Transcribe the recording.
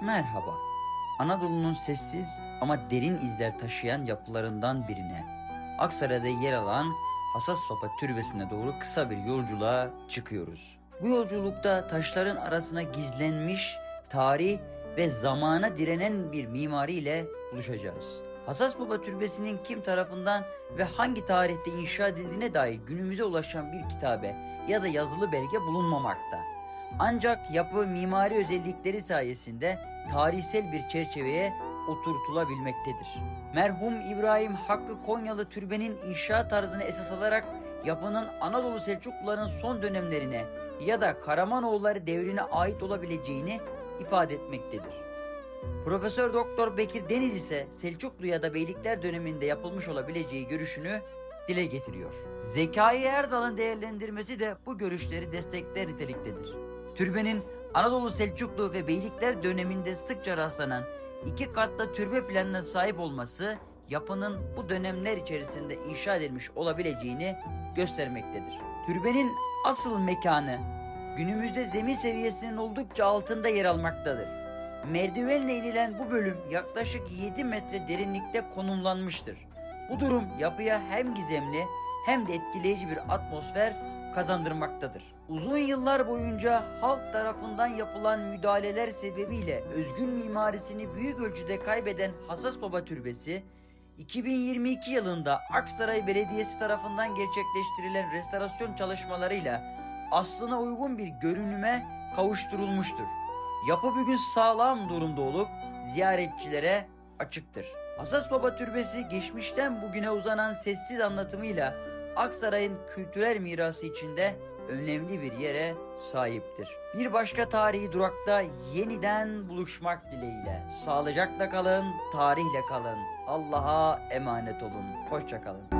Merhaba. Anadolu'nun sessiz ama derin izler taşıyan yapılarından birine, Aksaray'da yer alan Hassas Sopa Türbesi'ne doğru kısa bir yolculuğa çıkıyoruz. Bu yolculukta taşların arasına gizlenmiş tarih ve zamana direnen bir mimari ile buluşacağız. Hassas Baba Türbesi'nin kim tarafından ve hangi tarihte inşa edildiğine dair günümüze ulaşan bir kitabe ya da yazılı belge bulunmamakta. Ancak yapı mimari özellikleri sayesinde tarihsel bir çerçeveye oturtulabilmektedir. Merhum İbrahim Hakkı Konyalı türbenin inşa tarzını esas alarak yapının Anadolu Selçukluların son dönemlerine ya da Karamanoğulları devrine ait olabileceğini ifade etmektedir. Profesör Doktor Bekir Deniz ise Selçuklu ya da Beylikler döneminde yapılmış olabileceği görüşünü dile getiriyor. Zekai Erdal'ın değerlendirmesi de bu görüşleri destekler niteliktedir. Türbenin Anadolu Selçuklu ve Beylikler döneminde sıkça rastlanan iki katlı türbe planına sahip olması yapının bu dönemler içerisinde inşa edilmiş olabileceğini göstermektedir. Türbenin asıl mekanı günümüzde zemin seviyesinin oldukça altında yer almaktadır. Merdivenle inilen bu bölüm yaklaşık 7 metre derinlikte konumlanmıştır. Bu durum yapıya hem gizemli hem de etkileyici bir atmosfer kazandırmaktadır. Uzun yıllar boyunca halk tarafından yapılan müdahaleler sebebiyle özgün mimarisini büyük ölçüde kaybeden Hassas Baba Türbesi, 2022 yılında Aksaray Belediyesi tarafından gerçekleştirilen restorasyon çalışmalarıyla aslına uygun bir görünüme kavuşturulmuştur. Yapı bugün sağlam durumda olup ziyaretçilere açıktır. Hassas Baba Türbesi geçmişten bugüne uzanan sessiz anlatımıyla Aksaray'ın kültürel mirası içinde önemli bir yere sahiptir. Bir başka tarihi durakta yeniden buluşmak dileğiyle. Sağlıcakla kalın, tarihle kalın. Allah'a emanet olun. Hoşçakalın.